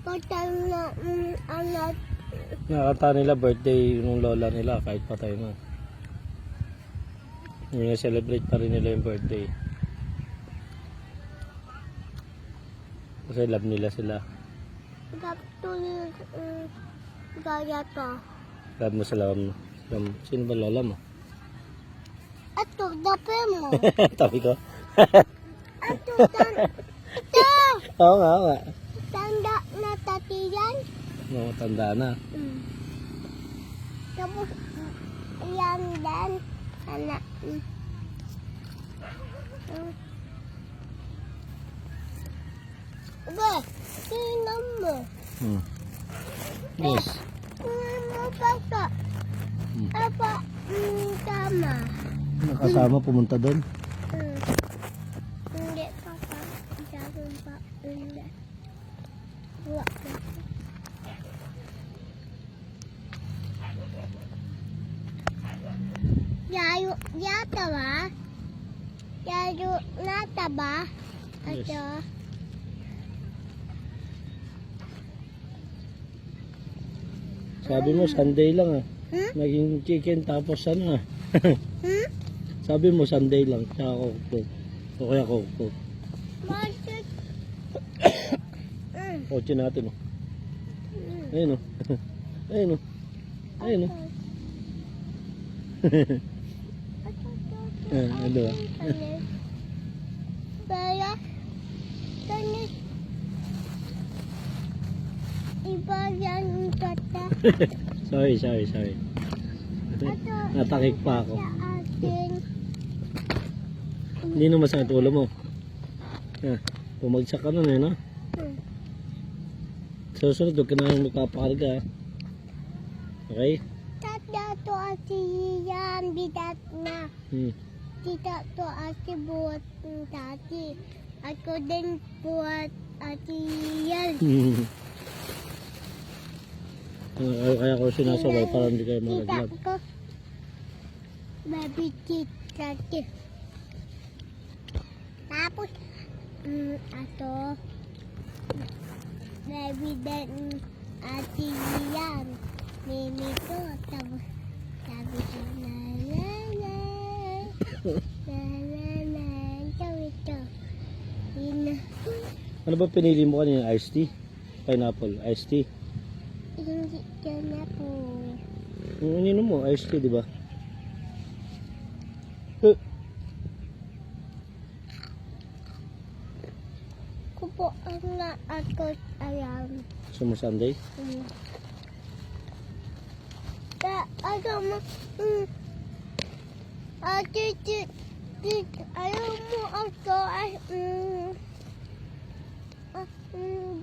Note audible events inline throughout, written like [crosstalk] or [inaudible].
Patay na mm, anak. Nakakanta nila birthday ng lola nila kahit patay na. Yung celebrate pa rin nila yung birthday. Kasi love nila sila. Gaptuloy mm, gaya to. Love mo sila. um, um, Sino ba lola mo? Ito, dape mo. [laughs] Tabi ko. Ito, tan [laughs] ito! Oo nga, oo nga. Tanda na tatiyan. No, tanda na. Mm. Tapos, yan din. Sana. Mm. Aba, tingnan mo. Hmm. Yes. Tingnan mo pa sa. Hmm. Apa, mm, tama. Nakasama pumunta doon. Mm. Hindi pa pa. Sabi pa. Hindi. Wala pa. Yayo, yata ba? Yayo, nata ba? Yes. Ito. Sabi mo Sunday lang ah. Naging chicken tapos ano ah. [laughs] Sabi mo Sunday lang. Tsaka coke O kaya? Mm. [coughs] Kotse natin oh. Mm. [laughs] Ayun oh. Ayun oh. [laughs] Ayun oh. Ah, ba? Kaya, tanis. Iba yan yung tata. [laughs] sorry, sorry, sorry. Natakik pa ako. sa. Hindi na masakit ulo mo. Ah, pumagsak ka nun eh, no? Hmm. Susunod, huwag ka na lang magpapakarga. ah. Okay? Tata to ati yan, bidat na. Hmm. Tita to ati buat ng tati. Ako din buat ati yan. Ah, kaya ko sinasabay para hindi kayo malaglag. Baby ko. Tapos, mm, ato, baby din ati yan. Mimi ko. Tapos, sabi ko, na na na. Na na na. Sabi ko, ina. Ano ba pinili mo kanina? Iced tea? Pineapple, iced tea. Hindi ka na po. Yung ininom mo, iced tea, di ba? Eh, Kupo ang na ako alam. Gusto mo Sunday? Mm. Ka, ayaw mo, mm, ate, ti, ti, ayaw mo ako, ay, mm, ah, mm,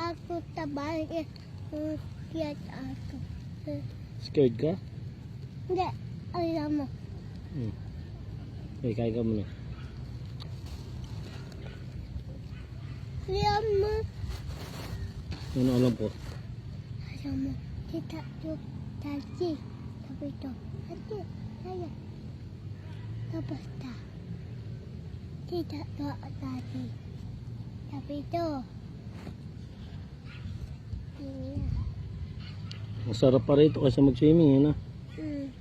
ako tabay, mm, kiyat ako. Eh, Scared ka? Hindi, ayaw mo. Hmm. Okay, kain ka muna. Ayaw mo, Ano alam po? ayaw mo. Kita to, tati, sabi to, ate, kaya. Tapos ta. Kita to, tati. Sabi to. Yeah. Masarap pa rito kasi mag-swimming, yun ah. Mm.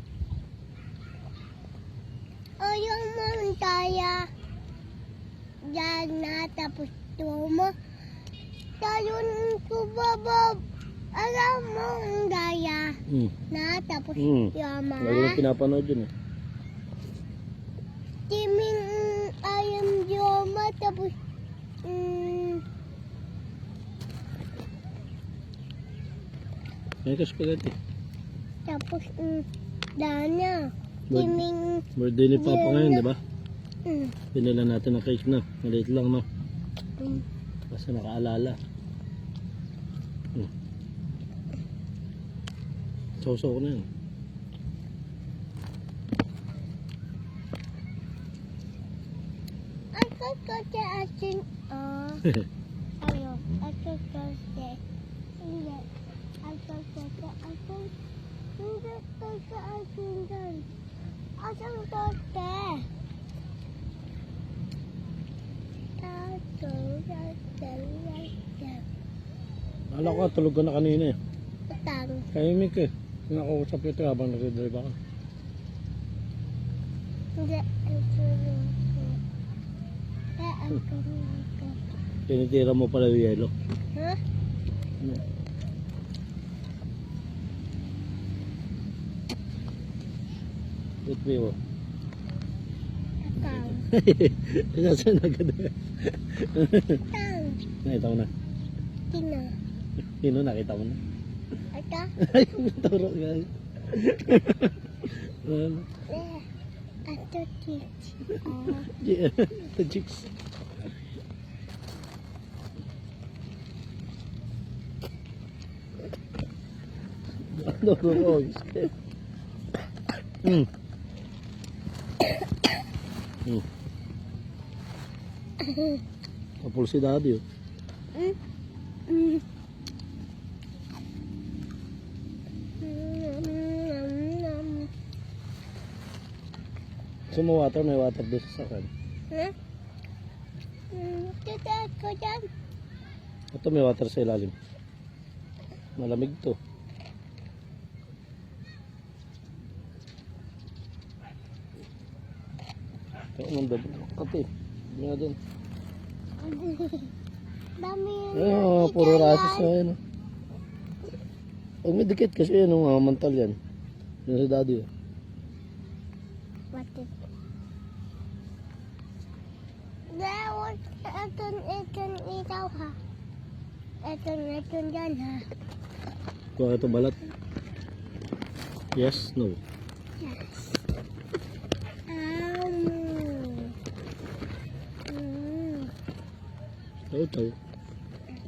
Ayaw mo ang taya. Yan na, tapos to mo. Talon ko babab. Alam mo ang daya. Hmm. Na, tapos Hmm. yama. Lagi mo pinapanood yun eh. Timing mm, ayam yama, tapos mm, May ka spaghetti. tapos mm, dana. Bird- Timing Birthday ni Papa ngayon, di ba? mm, Pinila natin ng cake na. Maliit lang, no? mm, Basta nakaalala. Hmm. Sausaw ko na yan. Ako kasi asin, ah, ayo, ako kasi, hindi, ako kasi asin, hindi kasi asin doon. Asin kasi. Tato, tato, tato. Akala ko tulog ka na kanina eh. Utang. Tahimik eh. Nakausap kita habang nagdadrive ako. Hindi. Ito yung ganito. Tinitira mo pala yung yelo. Ha? Wait mo. Utang. Nasaan na agad? Utang. Nakita mo na. Tina. Sino nakita mo na? Ata? [laughs] Ay, turo guys. Ano? Eh. Ato. Ah. Yeah, the chicks. [laughs] Ano ko ko? [laughs] Hmm. Hmm. Kapul si daddy oh. Mm. Mm. Mm. Gusto mo water? May water doon sa? Mm, ko dyan. Ito may water sa ilalim. Malamig to. Dami. Kati. Hindi nga dun. Dami yun. Ay, oh, puro rasis na oh. Huwag may dikit kasi oh, mga mantal yan. Yan si daddy. oh. Bakit? Dawat, eton, eton, ikaw ha. Eton, eton dyan ha. Kuha ito balat. Yes, no. Yes. Um. Mm. Chow chow.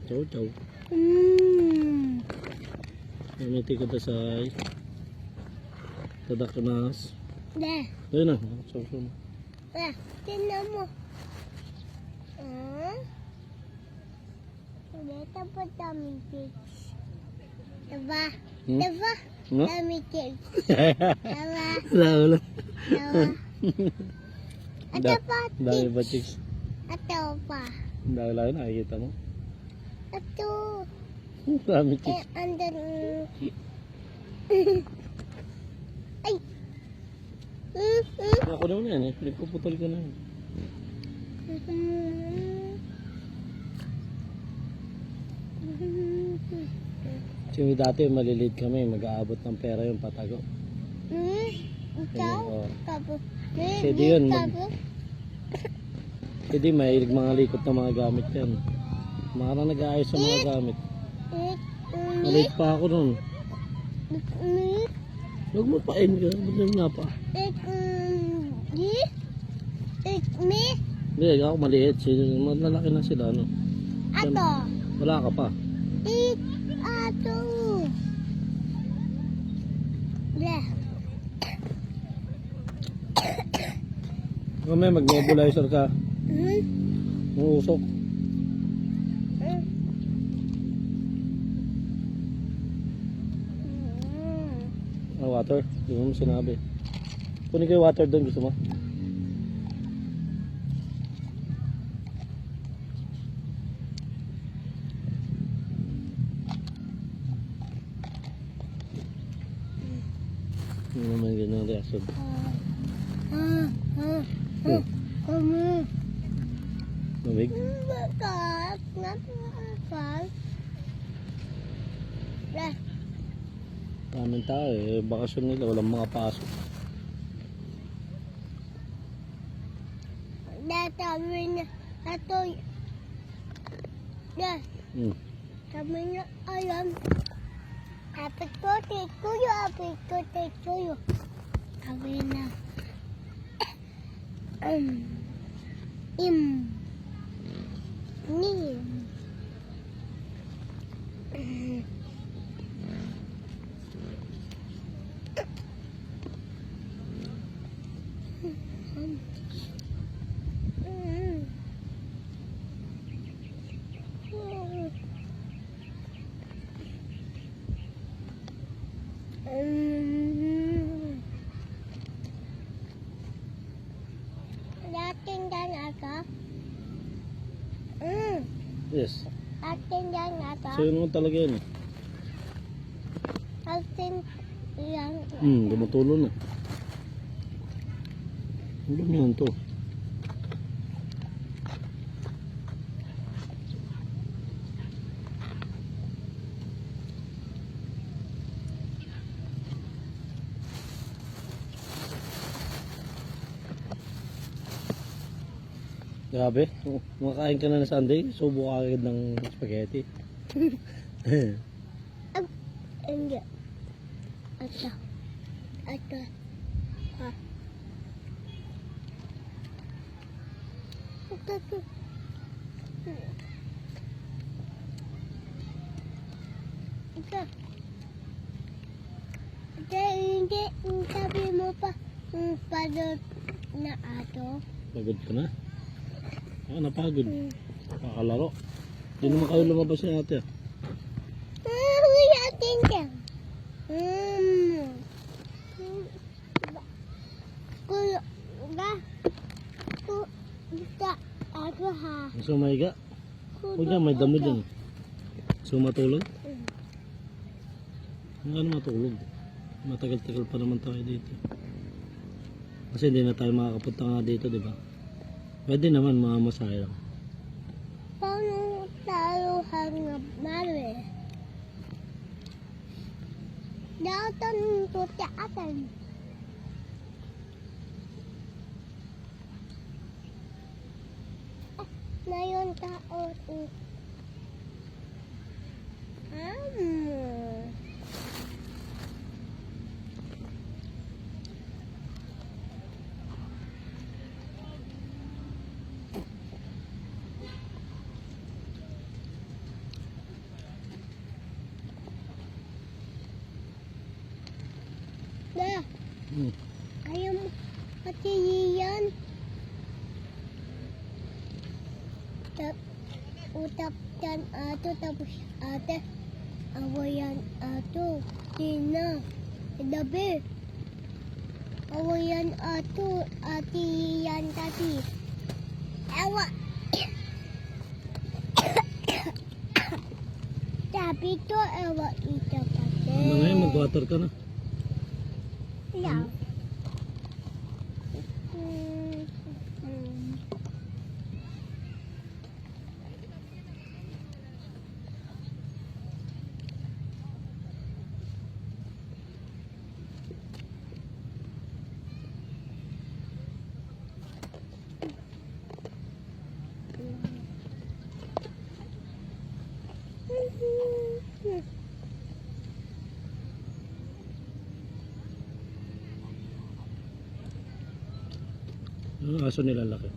Chow chow. Mm. Namiti ko sa Tadakanas. Deh, Ayun na. Chow chow. deh, tingnan mo. Ah? Dito pa dami cakes. Diba? Hmm? Diba? No? Dami cakes. [laughs] Diba? Wala. Diba? [laughs] Ito Da- pa, Dami ba Ito pa. Ang Dami lang nakikita mo. Ito. Dami Eh, chicks. andun. [laughs] Ay. Mm, mm, Ako naman yan eh. Nagpuputol ka na yan. mm. Kasi dati maliliit kami. Mag-aabot ng pera yung patago. Hmm? Ikaw? Pwede yun, mag- Hindi, mahilig mga likot na mga gamit yan. Mga na nag-aayos sa mga gamit. Eh, Maliit pa ako nun. Huwag mo pain ka. Ba't nga pa? eh? Eh? Hindi, ako maliit. Malalaki na sila, ano. Ato. Wala ka pa. Eh, ato. Kung may mag-nebulizer ka, Hmm? uusok. Hmm. Hmm. Ah, water. Hindi mo sinabi. Kunin ko yung water doon. Gusto mo? Hindi naman ganyan reaction. Ah, ah, ah. Kamu. Daming tao eh. Bakasyon nila. Walang mga pasok. Datawi na. Ato. Deh. Hmm. Kami na alam. Apit ko, yun. Apit ko, yun. Kami na. Um. Im. Nim. Yes. Atin yan ata. Sa'yo naman talaga yan eh. Atin yan. Hmm, gumutulo na. Ano yan to? Grabe, makakain ka na ng Sunday, subo ka agad ng spaghetti. Hindi. Ito. Ito. Ha. Ito. Ito. Ito. Ito, hindi. Sabi mo pa, pagod na ato. Pagod ka na? Ah, napagod. Mm. Kakalaro. Hindi naman kayo lumabas ni ate. ah. Ah, wala atin dyan. Mm. Kuya, ba? Ku, da, ako ha. Gusto maiga? Ku- Huwag yan, may damo dyan. So matulog? Hindi ano matulog. Matagal-tagal pa naman tayo dito. Kasi hindi na tayo makakapunta nga dito, di ba? Pwede naman mga masaya lang. Paano tayo hanap mali? Datan ko sa atin. Ah, Ngayon tao. mm. Hmm. Da, Hmm. ayaw mo pati yan. Tap, utap yan ato tapos ate. Awayan ato. Tina. Dabi. Awayan ato. Ati yan tati. Awa. Sabi to, awa ito pati. Ano ngayon, mag-water ka na. Yeah. Mm, mm. Mm. Ano aso nila laki?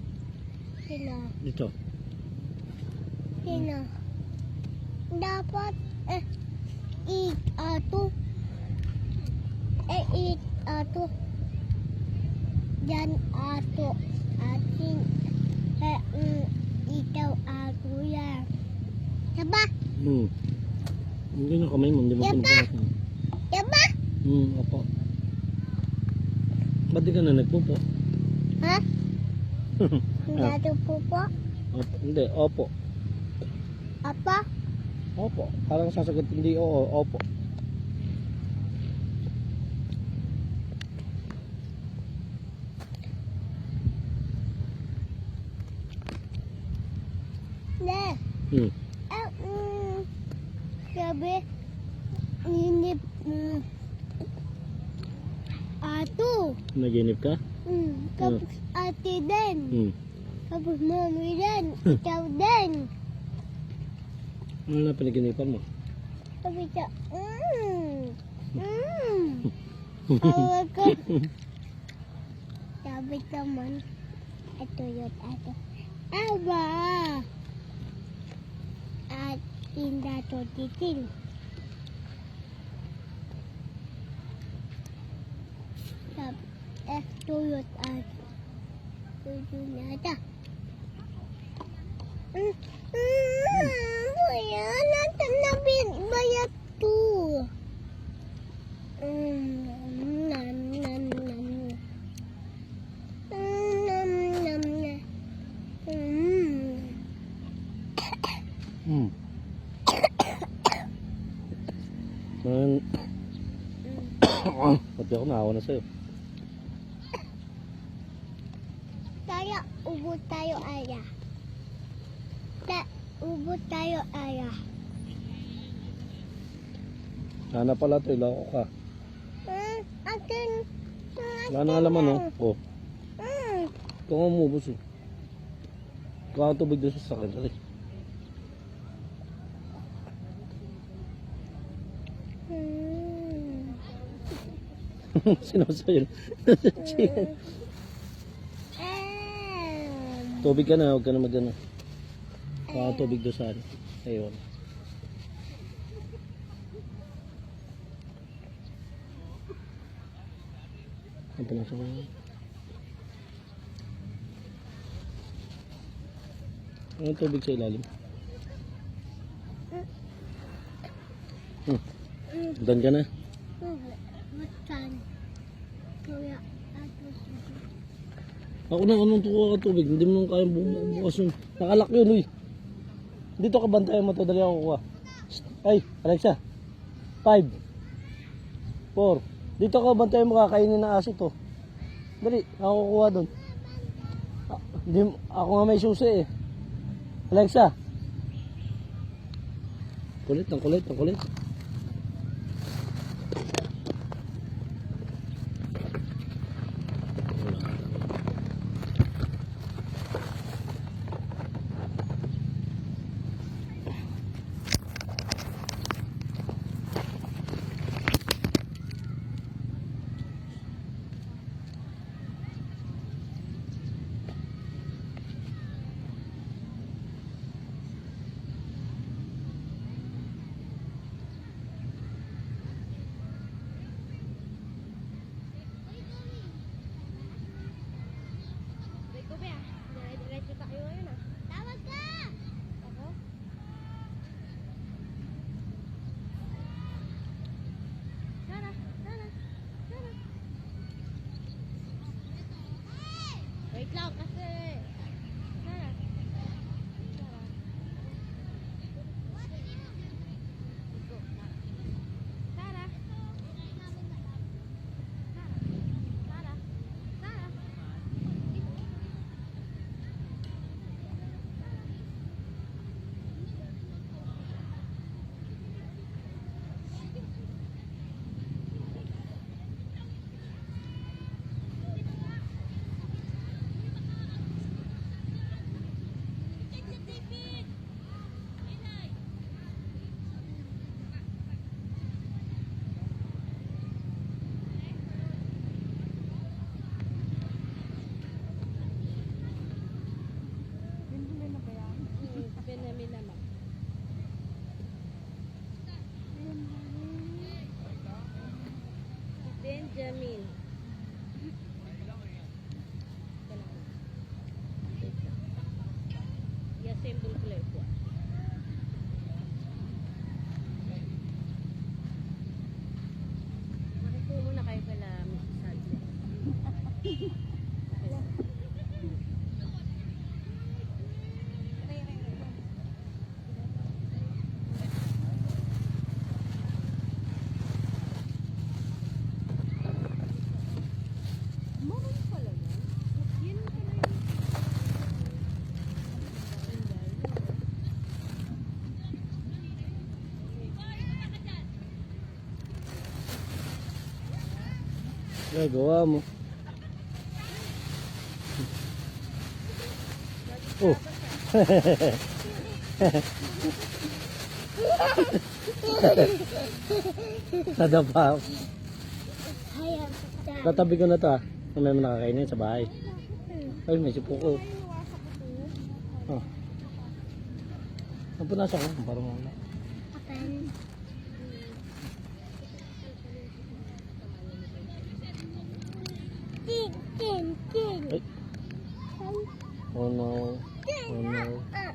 Sila. Dito. Sino? Dapat eh eat ato. Eh eat ato. Yan ato. Atin. Eh mm, ikaw ato yan. Diba? Hmm. Hindi na kamay mo, hindi mo mo. Diba? Hmm, opo. Ba't di ka na nagpupo? Ha? Ah. Dado po po? Opo. Hindi, opo. Apa? Opo. Parang sasagot hindi oo, opo. Ne. Hmm. Eh, mm, sabi, inip, mm, ato. Naginip ka? Mm, tapos ate din. Hmm. Tapos mami din. Ikaw din. Ano na pinaginipan mo? Sabi siya, mm, mm. Tawa ko. [laughs] Sabi naman, ito yun, ito. Aba! At tinda to titil. tôi à tôi tôi nhớ ta. Ừ, ừ, bây giờ nó tắm nó biển bây giờ tu Mm. Nên... Ừ. Một chỗ nào nó xưa Sana pala ito, ilako ka. Hmm, akin. Wala na alaman, no? Oh, Hmm, ito nga umubos eh. Kuha ka tubig doon sa sakit. Dali. hmm. [laughs] Sinasayo. Em. tubig ka na, huwag ka na mag-ano. Kuha ka tubig doon sa ano. Ayun. Ang pinasa ko. Anong tubig sa ilalim? Hmm. Dan ka na. Matan. Kuya, Ako na, anong tukuha ka tubig? Hindi mo nang kaya bu- bukas yun. Nakalak yun, uy. Dito ka bantayan mo to, dali ako kuha. Ay, Alexa. Five. Four. Dito ka bantayan mo, kakainin ng aso to. Dali, ako kukuha doon. Ah, ako nga may susi eh. Alexa. Kulit, ang kulit, ang kulit. Ay, gawa mo. Oh. [laughs] Nadapa. Tatabi ko na to ah. Mo nakakainin sa bahay. Ay, may sipuko. Oh. Ang punasa ko, parang wala. Apan. Tin, tin, tin. Ay. Oh no. Oh no. Ah.